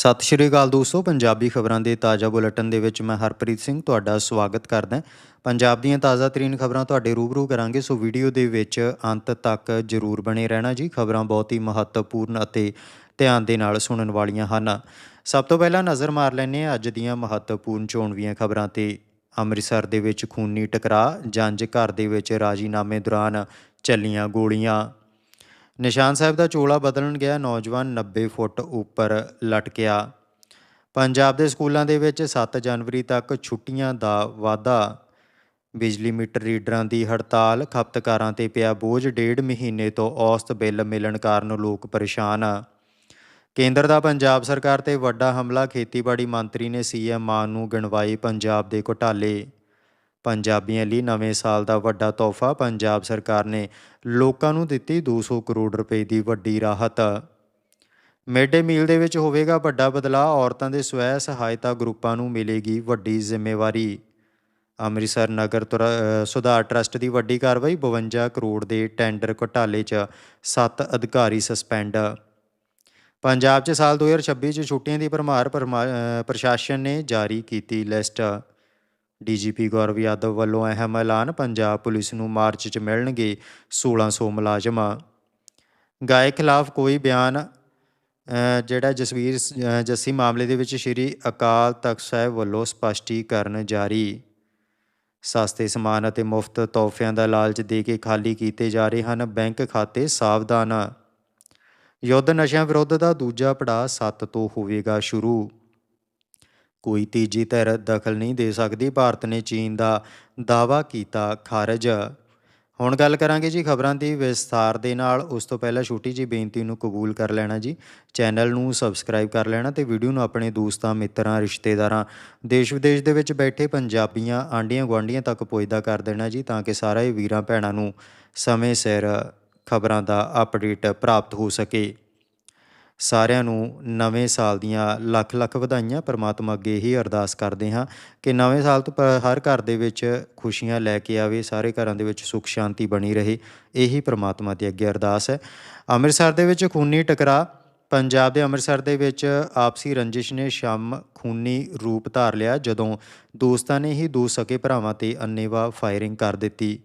ਸਤਿ ਸ਼੍ਰੀ ਅਕਾਲ ਦੋਸਤੋ, ਪੰਜਾਬੀ ਖਬਰਾਂ ਦੇ ਤਾਜ਼ਾ ਬੁਲੇਟਿਨ ਦੇ ਵਿੱਚ ਮੈਂ ਹਰਪ੍ਰੀਤ ਸਿੰਘ ਤੁਹਾਡਾ ਸਵਾਗਤ ਕਰਦਾ ਪੰਜਾਬ ਦੀਆਂ ਤਾਜ਼ਾ ਤਰੀਨ ਖਬਰਾਂ ਤੁਹਾਡੇ ਰੂਬਰੂ ਕਰਾਂਗੇ, ਸੋ ਵੀਡੀਓ ਦੇ ਵਿੱਚ ਅੰਤ ਤੱਕ ਜਰੂਰ ਬਣੇ ਰਹਿਣਾ ਜੀ। ਖਬਰਾਂ ਬਹੁਤ ਹੀ ਮਹੱਤਵਪੂਰਨ ਅਤੇ ਧਿਆਨ ਦੇ ਨਾਲ ਸੁਣਨ ਵਾਲੀਆਂ ਹਨ। ਸਭ ਤੋਂ ਪਹਿਲਾਂ ਨਜ਼ਰ ਮਾਰ ਲੈਂਦੇ ਹਾਂ ਅੱਜ ਦੀਆਂ ਮਹੱਤਵਪੂਰਨ ਚੋਣਵੀਆਂ ਖਬਰਾਂ ਤੇ। ਅੰਮ੍ਰਿਤਸਰ ਦੇ ਵਿੱਚ ਖੂਨੀ ਟਕਰਾਅ ਜੰਜ ਘਰ ਦੇ ਵਿੱਚ ਰਾਜੀਨਾਮੇ ਦੌਰਾਨ ਚੱਲੀਆਂ ਗੋਲੀਆਂ। ਨਿਸ਼ਾਨ ਸਾਹਿਬ ਦਾ ਚੋਲਾ ਬਦਲਣ ਗਿਆ, ਨੌਜਵਾਨ 90 ਫੁੱਟ ਉੱਪਰ ਲਟਕਿਆ। ਪੰਜਾਬ ਦੇ ਸਕੂਲਾਂ ਦੇ ਵਿੱਚ 7 ਜਨਵਰੀ ਤੱਕ ਛੁੱਟੀਆਂ ਦਾ ਵਾਅਦਾ ਬਿਜਲੀ ਮੀਟਰ ਰੀਡਰਾਂ ਦੀ ਹੜਤਾਲ, ਖਪਤਕਾਰਾਂ ਤੇ ਪਿਆ ਬੋਝ, ਡੇਢ ਮਹੀਨੇ ਤੋਂ ਔਸਤ ਬਿੱਲ ਮਿਲਣ ਕਾਰਨ ਲੋਕ ਪਰੇਸ਼ਾਨ। ਕੇਂਦਰ ਦਾ ਪੰਜਾਬ ਸਰਕਾਰ ਤੇ ਵੱਡਾ ਹਮਲਾ, ਖੇਤੀਬਾੜੀ ਮੰਤਰੀ ਨੇ ਸੀਐਮ ਮਾਨ ਨੂੰ ਗਿਣਵਾਏ ਪੰਜਾਬ ਦੇ ਘੁਟਾਲੇ। ਪੰਜਾਬੀਆਂ ਲਈ ਨਵੇਂ ਸਾਲ ਦਾ ਵੱਡਾ ਤੋਹਫਾ ਪੰਜਾਬ ਸਰਕਾਰ ਨੇ ਲੋਕਾਂ ਨੂੰ ਦਿੱਤੀ 200 ਕਰੋੜ ਰੁਪਏ ਦੀ ਵੱਡੀ ਰਾਹਤ। ਮਿਡ ਡੇ ਮੀਲ ਦੇ ਵਿੱਚ ਹੋਵੇਗਾ ਵੱਡਾ ਬਦਲਾਅ, ਔਰਤਾਂ ਦੇ ਸਵੈ ਸਹਾਇਤਾ ਗਰੁੱਪਾਂ ਨੂੰ ਮਿਲੇਗੀ ਵੱਡੀ ਜ਼ਿੰਮੇਵਾਰੀ। ਅੰਮ੍ਰਿਤਸਰ ਨਗਰ ਤੁਰ- ਸੁਧਾਰ ਟਰਸਟ ਦੀ ਵੱਡੀ ਕਾਰਵਾਈ 52 ਕਰੋੜ ਦੇ ਟੈਂਡਰ ਘੁਟਾਲੇ 'ਚ 7 ਅਧਿਕਾਰੀ ਸਸਪੈਂਡ। ਪੰਜਾਬ 'ਚ ਸਾਲ 2026 'ਚ ਛੁੱਟੀਆਂ ਦੀ ਭਰਮਾਰ ਪਰਮਾ- ਪ੍ਰਸ਼ਾਸਨ ਨੇ ਜਾਰੀ ਕੀਤੀ ਲਿਸਟ। ਡੀਜੀਪੀ ਗੌਰਵ ਯਾਦਵ ਵੱਲੋਂ ਅਹਿਮ ਐਲਾਨ ਪੰਜਾਬ ਪੁਲਿਸ ਨੂੰ ਮਾਰਚ 'ਚ ਮਿਲਣਗੇ 1600 ਮੁਲਾਜ਼ਮ। ਗਾਇਕ ਖਿਲਾਫ ਕੋਈ ਬਿਆਨ ਜਿਹੜਾ ਜਸਵੀਰ ਜੱਸੀ ਮਾਮਲੇ ਦੇ ਵਿੱਚ ਸ਼੍ਰੀ ਅਕਾਲ ਤਖਤ ਸਾਹਿਬ ਵੱਲੋਂ ਸਪਸ਼ਟੀਕਰਨ ਜਾਰੀ। ਸਸਤੇ ਸਮਾਨ ਅਤੇ ਮੁਫਤ ਤੋਹਫਿਆਂ ਦਾ ਲਾਲਚ ਦੇ ਕੇ ਖਾਲੀ ਕੀਤੇ ਜਾ ਰਹੇ ਹਨ ਬੈਂਕ ਖਾਤੇ ਸਾਵਧਾਨ। ਯੁੱਧ ਨਸ਼ਿਆਂ ਵਿਰੁੱਧ ਦਾ ਦੂਜਾ ਪੜਾਅ 7 ਤੋਂ ਹੋਵੇਗਾ ਸ਼ੁਰੂ। ਕੋਈ ਤੀਜੀ ਧਿਰ ਦਖਲ ਨਹੀਂ ਦੇ ਸਕਦੀ, ਭਾਰਤ ਨੇ ਚੀਨ ਦਾ ਦਾਅਵਾ ਕੀਤਾ ਖਾਰਜ। ਹੁਣ ਗੱਲ ਕਰਾਂਗੇ ਜੀ ਖਬਰਾਂ ਦੀ ਵਿਸਥਾਰ ਦੇ ਨਾਲ। ਉਸ ਤੋਂ ਪਹਿਲਾਂ ਛੋਟੀ ਜੀ ਬੇਨਤੀ ਨੂੰ ਕਬੂਲ ਕਰ ਲੈਣਾ ਜੀ। ਚੈਨਲ ਨੂੰ ਸਬਸਕ੍ਰਾਈਬ ਕਰ ਲੈਣਾ ਤੇ ਵੀਡੀਓ ਨੂੰ ਆਪਣੇ ਦੋਸਤਾਂ, ਮਿੱਤਰਾਂ, ਰਿਸ਼ਤੇਦਾਰਾਂ, ਦੇਸ਼ ਵਿਦੇਸ਼ ਦੇ ਵਿੱਚ ਬੈਠੇ ਪੰਜਾਬੀਆਂ ਆਂਡੀਆਂ ਗੁਆਂਢੀਆਂ ਤੱਕ ਪਹੁੰਚਦਾ ਕਰ ਦੇਣਾ ਜੀ ਤਾਂ ਕਿ ਸਾਰਾ ਹੀ ਵੀਰਾਂ, ਭੈਣਾਂ ਨੂੰ ਸਮੇਂ ਸਿਰ ਖਬਰਾਂ ਦਾ ਅਪਡੇਟ ਪ੍ਰਾਪਤ ਹੋ ਸਕੇ। ਸਾਰਿਆਂ ਨੂੰ ਨਵੇਂ ਸਾਲ ਦੀਆਂ ਲੱਖ ਲੱਖ ਵਧਾਈਆਂ। ਪਰਮਾਤਮਾ ਅੱਗੇ ਇਹੀ ਅਰਦਾਸ ਕਰਦੇ ਹਾਂ ਕਿ ਨਵੇਂ ਸਾਲ ਤੋਂ ਪ- ਹਰ ਘਰ ਦੇ ਵਿੱਚ ਖੁਸ਼ੀਆਂ ਲੈ ਕੇ ਆਵੇ, ਸਾਰੇ ਘਰਾਂ ਦੇ ਵਿੱਚ ਸੁੱਖ ਸ਼ਾਂਤੀ ਬਣੀ ਰਹੇ, ਇਹੀ ਪਰਮਾਤਮਾ ਦੇ ਅੱਗੇ ਅਰਦਾਸ ਹੈ। ਅੰਮ੍ਰਿਤਸਰ ਦੇ ਵਿੱਚ ਖੂਨੀ ਟਕਰਾਅ ਪੰਜਾਬ ਦੇ ਅੰਮ੍ਰਿਤਸਰ ਦੇ ਵਿੱਚ ਆਪਸੀ ਰੰਜਿਸ਼ ਨੇ ਸ਼ਾਮ ਖੂਨੀ ਰੂਪ ਧਾਰ ਲਿਆ, ਜਦੋਂ ਦੋਸਤਾਂ ਨੇ ਹੀ ਦੋ ਸਕੇ ਭਰਾਵਾਂ ਤੇ ਅੰਨੇਵਾਹ ਫਾਇਰਿੰਗ ਕਰ ਦਿੱਤੀ।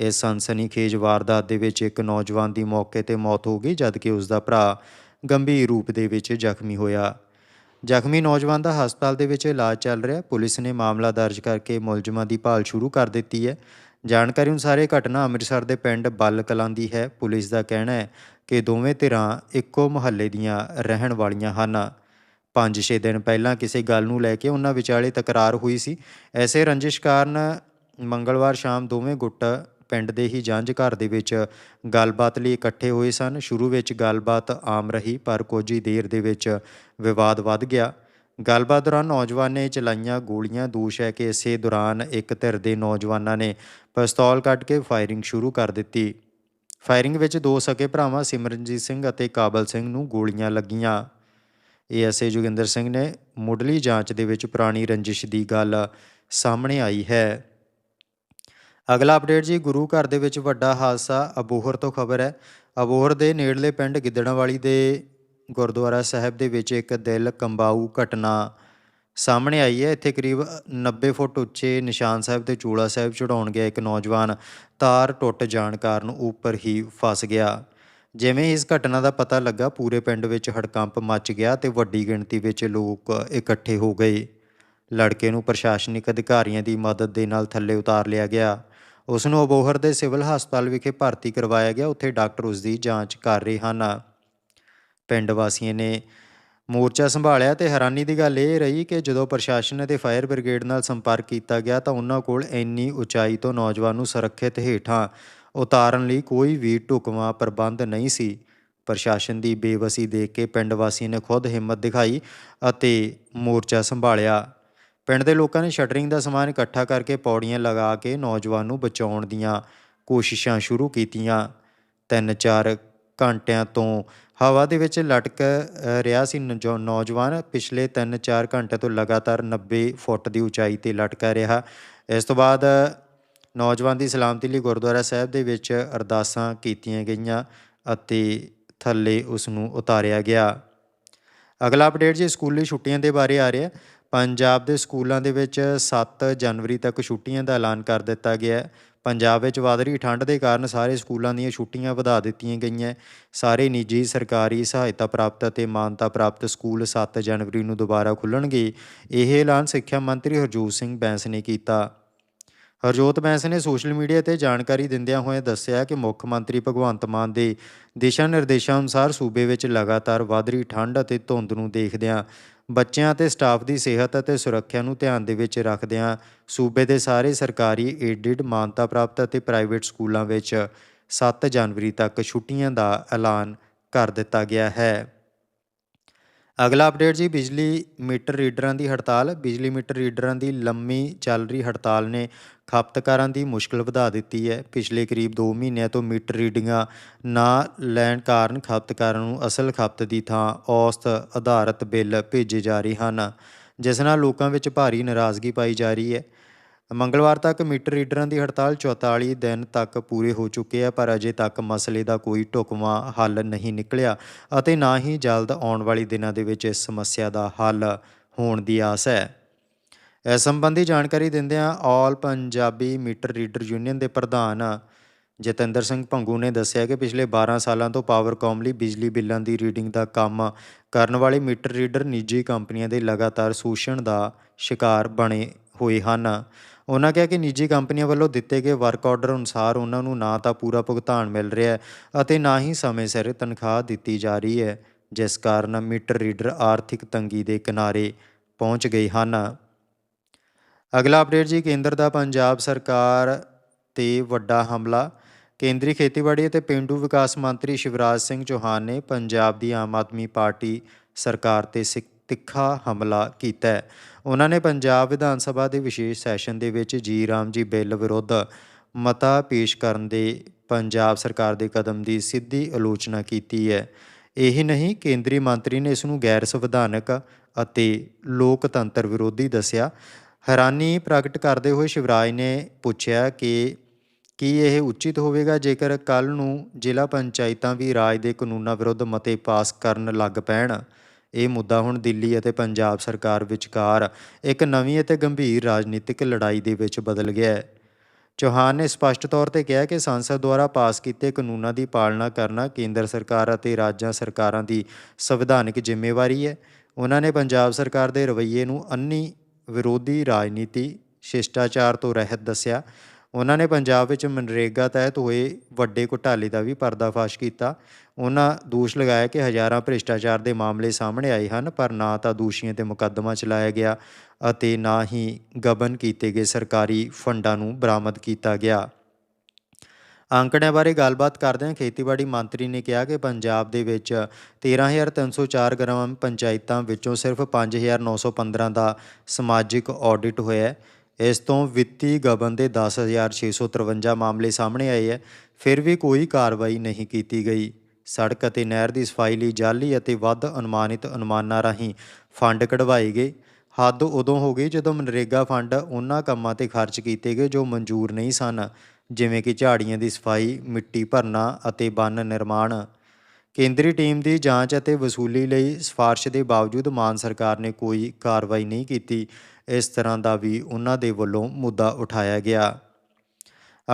ਇਸ ਸਨਸਨੀਖੇਜ ਵਾਰਦਾਤ ਦੇ ਵਿੱਚ ਇੱਕ ਨੌਜਵਾਨ ਦੀ ਮੌਕੇ ਤੇ ਮੌਤ ਹੋ ਗਈ, ਜਦਕਿ ਉਸ ਦਾ ਭਰਾ ਗੰਭੀਰ ਰੂਪ ਦੇ ਵਿੱਚ ਜ਼ਖਮੀ ਹੋਇਆ। ਜ਼ਖਮੀ ਨੌਜਵਾਨ ਦਾ ਹਸਪਤਾਲ ਦੇ ਵਿੱਚ ਇਲਾਜ ਚੱਲ ਰਿਹਾ। ਪੁਲਿਸ ਨੇ ਮਾਮਲਾ ਦਰਜ ਕਰਕੇ ਮੁਲਜ਼ਮਾਂ ਦੀ ਭਾਲ ਸ਼ੁਰੂ ਕਰ ਦਿੱਤੀ ਹੈ। ਜਾਣਕਾਰੀ ਅਨੁਸਾਰ ਇਹ ਘਟਨਾ ਅੰਮ੍ਰਿਤਸਰ ਦੇ ਪਿੰਡ ਬੱਲ ਕਲਾਂ ਦੀ ਹੈ। ਪੁਲਿਸ ਦਾ ਕਹਿਣਾ ਹੈ ਕਿ ਦੋਵੇਂ ਧਿਰਾਂ ਇੱਕੋ ਮੁਹੱਲੇ ਦੀਆਂ ਰਹਿਣ ਵਾਲੀਆਂ ਹਨ। 5-6 ਦਿਨ ਪਹਿਲਾਂ ਕਿਸੇ ਗੱਲ ਨੂੰ ਲੈ ਕੇ ਉਹਨਾਂ ਵਿਚਾਲੇ ਤਕਰਾਰ ਹੋਈ ਸੀ। ਐਸੇ ਰੰਜਿਸ਼ ਕਾਰਨ ਮੰਗਲਵਾਰ ਸ਼ਾਮ ਦੋਵੇਂ ਗੁੱਟ ਪਿੰਡ ਦੇ ਹੀ ਜੰਝ ਘਰ ਦੇ ਵਿੱਚ ਗੱਲਬਾਤ ਲਈ ਇਕੱਠੇ ਹੋਏ ਸਨ। ਸ਼ੁਰੂ ਵਿੱਚ ਗੱਲਬਾਤ ਆਮ ਰਹੀ, ਪਰ ਕੁਝ ਹੀ ਦੇਰ ਦੇ ਵਿੱਚ ਵਿਵਾਦ ਵੱਧ ਗਿਆ। ਗੱਲਬਾਤ ਦੌਰਾਨ ਨੌਜਵਾਨ ਨੇ ਚਲਾਈਆਂ ਗੋਲੀਆਂ, ਦੋਸ਼ ਹੈ ਕਿ ਇਸੇ ਦੌਰਾਨ ਇੱਕ ਧਿਰ ਦੇ ਨੌਜਵਾਨਾਂ ਨੇ ਪਿਸਤੌਲ ਕੱਢ ਕੇ ਫਾਇਰਿੰਗ ਸ਼ੁਰੂ ਕਰ ਦਿੱਤੀ। ਫਾਇਰਿੰਗ ਵਿੱਚ ਦੋ ਸਕੇ ਭਰਾਵਾਂ ਸਿਮਰਨਜੀਤ ਸਿੰਘ ਅਤੇ ਕਾਬਲ ਸਿੰਘ ਨੂੰ ਗੋਲੀਆਂ ਲੱਗੀਆਂ। ਏਐਸਏ ਜੋਗਿੰਦਰ ਸਿੰਘ ਨੇ ਮੁੱਢਲੀ ਜਾਂਚ ਦੇ ਵਿੱਚ ਪੁਰਾਣੀ ਰੰਜਿਸ਼ ਦੀ ਗੱਲ ਸਾਹਮਣੇ ਆਈ ਹੈ। ਅਗਲਾ ਅਪਡੇਟ ਜੀ, ਗੁਰੂ ਘਰ ਦੇ ਵਿੱਚ ਵੱਡਾ ਹਾਦਸਾ ਅਬੋਹਰ ਤੋਂ ਖਬਰ ਹੈ। ਅਬੋਹਰ ਦੇ ਨੇੜਲੇ ਪਿੰਡ ਗਿੱਦੜਾਵਾਲੀ ਦੇ ਗੁਰਦੁਆਰਾ ਸਾਹਿਬ ਦੇ ਵਿੱਚ ਇੱਕ ਦਿਲ ਕੰਬਾਊ ਘਟਨਾ ਸਾਹਮਣੇ ਆਈ ਹੈ। ਇੱਥੇ ਕਰੀਬ 90 ਫੁੱਟ ਉੱਚੇ ਨਿਸ਼ਾਨ ਸਾਹਿਬ ਤੇ ਚੂਲਾ ਸਾਹਿਬ ਚੜਾਉਣ ਗਿਆ ਇੱਕ ਨੌਜਵਾਨ। ਤਾਰ ਟੁੱਟ ਜਾਣ ਕਾਰਨ ਉੱਪਰ ਹੀ ਫਸ ਗਿਆ। ਜਿਵੇਂ ਇਸ ਘਟਨਾ ਦਾ ਪਤਾ ਲੱਗਾ, ਪੂਰੇ ਪਿੰਡ ਵਿੱਚ ਹੜਕੰਪ ਮਚ ਗਿਆ ਤੇ ਵੱਡੀ ਗਿਣਤੀ ਵਿੱਚ ਲੋਕ ਇਕੱਠੇ ਹੋ ਗਏ। ਲੜਕੇ ਨੂੰ ਪ੍ਰਸ਼ਾਸਨਿਕ ਅਧਿਕਾਰੀਆਂ ਦੀ ਮਦਦ ਦੇ ਨਾਲ ਥੱਲੇ ਉਤਾਰ ਲਿਆ ਗਿਆ। ਉਸ ਨੂੰ ਅਬੋਹਰ ਦੇ ਸਿਵਲ ਹਸਪਤਾਲ ਵਿਖੇ ਭਰਤੀ ਕਰਵਾਇਆ ਗਿਆ। ਉੱਥੇ ਡਾਕਟਰ ਉਸ ਦੀ ਜਾਂਚ ਕਰ ਰਹੇ ਹਨ। ਪਿੰਡ ਵਾਸੀਆਂ ਨੇ ਮੋਰਚਾ ਸੰਭਾਲਿਆ ਤੇ ਹੈਰਾਨੀ ਦੀ ਗੱਲ ਇਹ ਰਹੀ ਕਿ ਜਦੋਂ ਪ੍ਰਸ਼ਾਸਨ ਅਤੇ ਫਾਇਰ ਬ੍ਰਿਗੇਡ ਨਾਲ ਸੰਪਰਕ ਕੀਤਾ ਗਿਆ ਤਾਂ ਉਹਨਾਂ ਕੋਲ ਇੰਨੀ ਉਚਾਈ ਤੋਂ ਨੌਜਵਾਨ ਨੂੰ ਸੁਰੱਖਿਅਤ ਹੇਠਾਂ ਉਤਾਰਨ ਲਈ ਕੋਈ ਵੀ ਢੁਕਵਾਂ ਪ੍ਰਬੰਧ ਨਹੀਂ ਸੀ। ਪ੍ਰਸ਼ਾਸਨ ਦੀ ਬੇਵਸੀ ਦੇਖ ਕੇ ਪਿੰਡ ਵਾਸੀਆਂ ਨੇ ਖੁਦ ਹਿੰਮਤ ਦਿਖਾਈ ਅਤੇ ਮੋਰਚਾ ਸੰਭਾਲਿਆ। ਪਿੰਡ ਦੇ ਲੋਕਾਂ ਨੇ ਸ਼ਟਰਿੰਗ ਦਾ ਸਮਾਨ ਇਕੱਠਾ ਕਰਕੇ ਪੌੜੀਆਂ ਲਗਾ ਕੇ ਨੌਜਵਾਨ ਨੂੰ ਬਚਾਉਣ ਦੀਆਂ ਕੋਸ਼ਿਸ਼ਾਂ ਸ਼ੁਰੂ ਕੀਤੀਆਂ। ਤਿੰਨ ਚਾਰ ਘੰਟਿਆਂ ਤੋਂ ਹਵਾ ਦੇ ਵਿੱਚ ਲਟਕ ਰਿਹਾ ਸੀ ਨੌਜੋ- ਨੌਜਵਾਨ। ਪਿਛਲੇ 3-4 ਘੰਟੇ ਤੋਂ ਲਗਾਤਾਰ 90 ਫੁੱਟ ਦੀ ਉਚਾਈ ਤੇ ਲਟਕਾ ਰਿਹਾ। ਇਸ ਤੋਂ ਬਾਅਦ ਨੌਜਵਾਨ ਦੀ ਸਲਾਮਤੀ ਲਈ ਗੁਰਦੁਆਰਾ ਸਾਹਿਬ ਦੇ ਵਿੱਚ ਅਰਦਾਸਾਂ ਕੀਤੀਆਂ ਗਈਆਂ ਅਤੇ ਥੱਲੇ ਉਸ ਨੂੰ ਉਤਾਰਿਆ ਗਿਆ। ਅਗਲਾ ਅਪਡੇਟ ਜੀ ਸਕੂਲੀ ਛੁੱਟੀਆਂ ਦੇ ਬਾਰੇ ਆ ਰਿਹਾ ਪੰਜਾਬ ਦੇ ਸਕੂਲਾਂ ਦੇ ਵਿੱਚ 7 ਜਨਵਰੀ ਤੱਕ ਛੁੱਟੀਆਂ ਦਾ ਐਲਾਨ ਕਰ ਦਿੱਤਾ ਗਿਆ ਹੈ। ਪੰਜਾਬ ਵਿੱਚ ਵਧ ਰਹੀ ਠੰਡ ਦੇ ਕਾਰਨ ਸਾਰੇ ਸਕੂਲਾਂ ਦੀਆਂ ਛੁੱਟੀਆਂ ਵਧਾ ਦਿੱਤੀਆਂ ਗਈਆਂ। ਸਾਰੇ ਨਿੱਜੀ ਸਰਕਾਰੀ ਸਹਾਇਤਾ ਪ੍ਰਾਪਤ ਅਤੇ ਮਾਨਤਾ ਪ੍ਰਾਪਤ ਸਕੂਲ 7 ਜਨਵਰੀ ਨੂੰ ਦੁਬਾਰਾ ਖੁੱਲ੍ਹਣਗੇ ਇਹ ਐਲਾਨ ਸਿੱਖਿਆ ਮੰਤਰੀ ਹਰਜੋਤ ਸਿੰਘ ਬੈਂਸ ਨੇ ਕੀਤਾ। ਹਰਜੋਤ ਬੈਂਸ ਨੇ ਸੋਸ਼ਲ ਮੀਡੀਆ ਤੇ ਜਾਣਕਾਰੀ ਦਿੰਦਿਆਂ ਹੋਏ ਦੱਸਿਆ ਕਿ ਮੁੱਖ ਮੰਤਰੀ ਭਗਵੰਤ ਮਾਨ ਦੇ ਦਿਸ਼ਾ ਨਿਰਦੇਸ਼ਾਂ ਅਨੁਸਾਰ ਸੂਬੇ ਵਿੱਚ ਲਗਾਤਾਰ ਵਧ ਰਹੀ ਠੰਡ ਅਤੇ ਧੁੰਦ ਨੂੰ ਦੇਖਦਿਆਂ, ਬੱਚਿਆਂ ਅਤੇ ਸਟਾਫ ਦੀ ਸਿਹਤ ਅਤੇ ਸੁਰੱਖਿਆ ਨੂੰ ਧਿਆਨ ਦੇ ਵਿੱਚ ਰੱਖਦਿਆਂ ਸੂਬੇ ਦੇ ਸਾਰੇ ਸਰਕਾਰੀ ਏਡਿਡ ਮਾਨਤਾ ਪ੍ਰਾਪਤ ਅਤੇ ਪ੍ਰਾਈਵੇਟ ਸਕੂਲਾਂ ਵਿੱਚ 7 ਜਨਵਰੀ ਤੱਕ ਛੁੱਟੀਆਂ ਦਾ ਐਲਾਨ ਕਰ ਦਿੱਤਾ ਗਿਆ ਹੈ। ਅਗਲਾ ਅਪਡੇਟ ਜੀ, ਬਿਜਲੀ ਮੀਟਰ ਰੀਡਰਾਂ ਦੀ ਹੜਤਾਲ। ਬਿਜਲੀ ਮੀਟਰ ਰੀਡਰਾਂ ਦੀ ਲੰਮੀ ਚੱਲ ਰਹੀ ਹੜਤਾਲ ਨੇ ਖਪਤਕਾਰਾਂ ਦੀ ਮੁਸ਼ਕਲ ਵਧਾ ਦਿੱਤੀ ਹੈ। ਪਿਛਲੇ ਕਰੀਬ 2 ਮਹੀਨਿਆਂ ਤੋਂ ਮੀਟਰ ਰੀਡਿੰਗਾਂ ਨਾ ਲੈਣ ਕਾਰਨ ਖਪਤਕਾਰਾਂ ਨੂੰ ਅਸਲ ਖਪਤ ਦੀ ਥਾਂ ਔਸਤ ਆਧਾਰਿਤ ਬਿੱਲ ਭੇਜੇ ਜਾ ਰਹੇ ਹਨ, ਜਿਸ ਨਾਲ ਲੋਕਾਂ ਵਿੱਚ ਭਾਰੀ ਨਾਰਾਜ਼ਗੀ ਪਾਈ ਜਾ ਰਹੀ ਹੈ। ਮੰਗਲਵਾਰ ਤੱਕ ਮੀਟਰ ਰੀਡਰਾਂ ਦੀ ਹੜਤਾਲ 44 ਦਿਨ ਤੱਕ ਪੂਰੇ ਹੋ ਚੁੱਕੇ ਆ, ਪਰ ਅਜੇ ਤੱਕ ਮਸਲੇ ਦਾ ਕੋਈ ਢੁਕਵਾਂ ਹੱਲ ਨਹੀਂ ਨਿਕਲਿਆ ਅਤੇ ਨਾ ਹੀ ਜਲਦ ਆਉਣ ਵਾਲੇ ਦਿਨਾਂ ਦੇ ਵਿੱਚ ਇਸ ਸਮੱਸਿਆ ਦਾ ਹੱਲ ਹੋਣ ਦੀ ਆਸ ਹੈ। ਇਸ ਸੰਬੰਧੀ ਜਾਣਕਾਰੀ ਦਿੰਦਿਆਂ all Punjabi meter reader union ਦੇ ਪ੍ਰਧਾਨ ਜਤਿੰਦਰ ਸਿੰਘ ਭੰਗੂ ਨੇ ਦੱਸਿਆ ਕਿ ਪਿਛਲੇ 12 ਸਾਲਾਂ ਤੋਂ ਪਾਵਰਕਾਮ ਲਈ ਬਿਜਲੀ ਬਿੱਲਾਂ ਦੀ ਰੀਡਿੰਗ ਦਾ ਕੰਮ ਕਰਨ ਵਾਲੇ ਮੀਟਰ ਰੀਡਰ ਨਿੱਜੀ ਕੰਪਨੀਆਂ ਦੇ ਲਗਾਤਾਰ ਸ਼ੋਸ਼ਣ ਦਾ ਸ਼ਿਕਾਰ ਬਣੇ ਹੋਏ ਹਨ। ਉਹਨਾਂ ਕਿਹਾ ਕਿ ਨਿੱਜੀ ਕੰਪਨੀਆਂ ਵੱਲੋਂ ਦਿੱਤੇ ਗਏ ਵਰਕ ਆਰਡਰ ਅਨੁਸਾਰ ਉਹਨਾਂ ਨੂੰ ਨਾ ਤਾਂ ਪੂਰਾ ਭੁਗਤਾਨ ਮਿਲ ਰਿਹਾ ਹੈ ਅਤੇ ਨਾ ਹੀ ਸਮੇਂ ਸਿਰ ਤਨਖਾਹ ਦਿੱਤੀ ਜਾ ਰਹੀ ਹੈ, ਜਿਸ ਕਾਰਨ ਮੀਟਰ ਰੀਡਰ ਆਰਥਿਕ ਤੰਗੀ ਦੇ ਕਿਨਾਰੇ ਪਹੁੰਚ ਗਏ ਹਨ। ਅਗਲਾ ਅਪਡੇਟ ਜੀ, ਕੇਂਦਰ ਦਾ ਪੰਜਾਬ ਸਰਕਾਰ ਤੇ ਵੱਡਾ ਹਮਲਾ। ਕੇਂਦਰੀ ਖੇਤੀਬਾੜੀ ਅਤੇ ਪਿੰਡੂ ਵਿਕਾਸ ਮੰਤਰੀ ਸ਼ਿਵਰਾਜ ਸਿੰਘ ਚੌਹਾਨ ਨੇ ਪੰਜਾਬ ਦੀ ਆਮ ਆਦਮੀ ਪਾਰਟੀ ਸਰਕਾਰ ਤੇ ਸਿੱਖ- ਤਿੱਖਾ ਹਮਲਾ ਕੀਤਾ ਹੈ। ਉਹਨਾਂ ਨੇ ਪੰਜਾਬ ਵਿਧਾਨ ਸਭਾ ਦੇ ਵਿਸ਼ੇਸ਼ ਸੈਸ਼ਨ ਦੇ ਵਿੱਚ ਜੀ ਰਾਮ ਜੀ ਬਿੱਲ ਵਿਰੁੱਧ ਮਤਾ ਪੇਸ਼ ਕਰਨ ਦੇ ਪੰਜਾਬ ਸਰਕਾਰ ਦੇ ਕਦਮ ਦੀ ਸਿੱਧੀ ਆਲੋਚਨਾ ਕੀਤੀ ਹੈ। ਇਹ ਨਹੀਂ, ਕੇਂਦਰੀ ਮੰਤਰੀ ਨੇ ਇਸ ਨੂੰ ਗੈਰ ਸੰਵਿਧਾਨਕ ਅਤੇ ਲੋਕਤੰਤਰ ਵਿਰੋਧੀ ਦੱਸਿਆ। ਹੈਰਾਨੀ ਪ੍ਰਗਟ ਕਰਦੇ ਹੋਏ ਸ਼ਿਵਰਾਜ ਨੇ ਪੁੱਛਿਆ ਕਿ ਕੀ ਇਹ ਉਚਿਤ ਹੋਵੇਗਾ ਜੇਕਰ ਕੱਲ ਨੂੰ ਜ਼ਿਲ੍ਹਾ ਪੰਚਾਇਤਾਂ ਵੀ ਰਾਜ ਦੇ ਕਾਨੂੰਨਾਂ ਵਿਰੁੱਧ ਮਤੇ ਪਾਸ ਕਰਨ ਲੱਗ ਪੈਣ। ਇਹ ਮੁੱਦਾ ਹੁਣ ਦਿੱਲੀ ਅਤੇ ਪੰਜਾਬ ਸਰਕਾਰ ਵਿਚਕਾਰ ਇੱਕ ਨਵੀਂ ਅਤੇ ਗੰਭੀਰ ਰਾਜਨੀਤਿਕ ਲੜਾਈ ਦੇ ਵਿੱਚ ਬਦਲ ਗਿਆ ਹੈ। ਚੌਹਾਨ ਨੇ ਸਪਸ਼ਟ ਤੌਰ ਤੇ ਕਿਹਾ ਕਿ ਸੰਸਦ ਦੁਆਰਾ ਪਾਸ ਕੀਤੇ ਕਾਨੂੰਨਾਂ ਦੀ ਪਾਲਣਾ ਕਰਨਾ ਕੇਂਦਰ ਸਰਕਾਰ ਅਤੇ ਰਾਜਾਂ ਸਰਕਾਰਾਂ ਦੀ ਸੰਵਿਧਾਨਿਕ ਜ਼ਿੰਮੇਵਾਰੀ ਹੈ। ਉਹਨਾਂ ਨੇ ਪੰਜਾਬ ਸਰਕਾਰ ਦੇ ਰਵੱਈਏ ਨੂੰ ਅੰਨੀ ਵਿਰੋਧੀ ਰਾਜਨੀਤੀ, ਸ਼ਿਸ਼ਟਾਚਾਰ ਤੋਂ ਰਹਿਤ ਦੱਸਿਆ ਉਹਨਾਂ ਨੇ ਪੰਜਾਬ ਵਿੱਚ ਮਨਰੇਗਾ ਤਹਿਤ ਹੋਏ ਵੱਡੇ ਘੁਟਾਲੇ ਦਾ ਵੀ ਪਰਦਾਫਾਸ਼ ਕੀਤਾ। ਉਹਨਾਂ ਦੋਸ਼ ਲਗਾਇਆ ਕਿ ਹਜ਼ਾਰਾਂ ਭ੍ਰਿਸ਼ਟਾਚਾਰ ਦੇ ਮਾਮਲੇ ਸਾਹਮਣੇ ਆਏ ਹਨ, ਪਰ ਨਾ ਤਾਂ ਦੋਸ਼ੀਆਂ ਤੇ ਮੁਕੱਦਮਾ ਚਲਾਇਆ ਗਿਆ ਅਤੇ ਨਾ ਹੀ ਗਬਨ ਕੀਤੇ ਗਏ ਸਰਕਾਰੀ ਫੰਡਾਂ ਨੂੰ ਬਰਾਮਦ ਕੀਤਾ ਗਿਆ। ਅੰਕੜਿਆਂ ਬਾਰੇ ਗੱਲਬਾਤ ਕਰਦਿਆਂ ਖੇਤੀਬਾੜੀ ਮੰਤਰੀ ਨੇ ਕਿਹਾ ਕਿ ਪੰਜਾਬ ਦੇ ਵਿੱਚ 13304 ਗ੍ਰਾਮ ਪੰਚਾਇਤਾਂ ਵਿੱਚੋਂ ਸਿਰਫ 5915 ਦਾ ਸਮਾਜਿਕ ਆਡਿਟ ਹੋਇਆ ਹੈ। ਇਸ ਤੋਂ ਵਿੱਤੀ ਗਬਨ ਦੇ 10653 ਮਾਮਲੇ ਸਾਹਮਣੇ ਆਏ ਹੈ। ਫਿਰ ਵੀ ਕੋਈ ਕਾਰਵਾਈ ਨਹੀਂ ਕੀਤੀ ਗਈ। ਸੜਕ ਅਤੇ ਨਹਿਰ ਦੀ ਸਫ਼ਾਈ ਲਈ ਜਾਲੀ ਅਤੇ ਵੱਧ ਅਨੁਮਾਨਿਤ ਅਨੁਮਾਨਾਂ ਰਾਹੀਂ ਫੰਡ ਕਢਵਾਏ ਗਏ। ਹੱਦ ਉਦੋਂ ਹੋ ਗਈ ਜਦੋਂ ਮਨਰੇਗਾ ਫੰਡ ਉਹਨਾਂ ਕੰਮਾਂ ਤੇ ਖਰਚ ਕੀਤੇ ਗਏ ਜੋ ਮਨਜ਼ੂਰ ਨਹੀਂ ਸਨ, ਜਿਵੇਂ ਕਿ ਝਾੜੀਆਂ ਦੀ ਸਫ਼ਾਈ, ਮਿੱਟੀ ਭਰਨਾ ਅਤੇ ਬੰਨ ਨਿਰਮਾਣ। ਕੇਂਦਰੀ ਟੀਮ ਦੀ ਜਾਂਚ ਅਤੇ ਵਸੂਲੀ ਲਈ ਸਿਫਾਰਿਸ਼ ਦੇ ਬਾਵਜੂਦ ਮਾਨ ਸਰਕਾਰ ਨੇ ਕੋਈ ਕਾਰਵਾਈ ਨਹੀਂ ਕੀਤੀ। ਇਸ ਤਰ੍ਹਾਂ ਦਾ ਵੀ ਉਹਨਾਂ ਦੇ ਵੱਲੋਂ ਮੁੱਦਾ ਉਠਾਇਆ ਗਿਆ।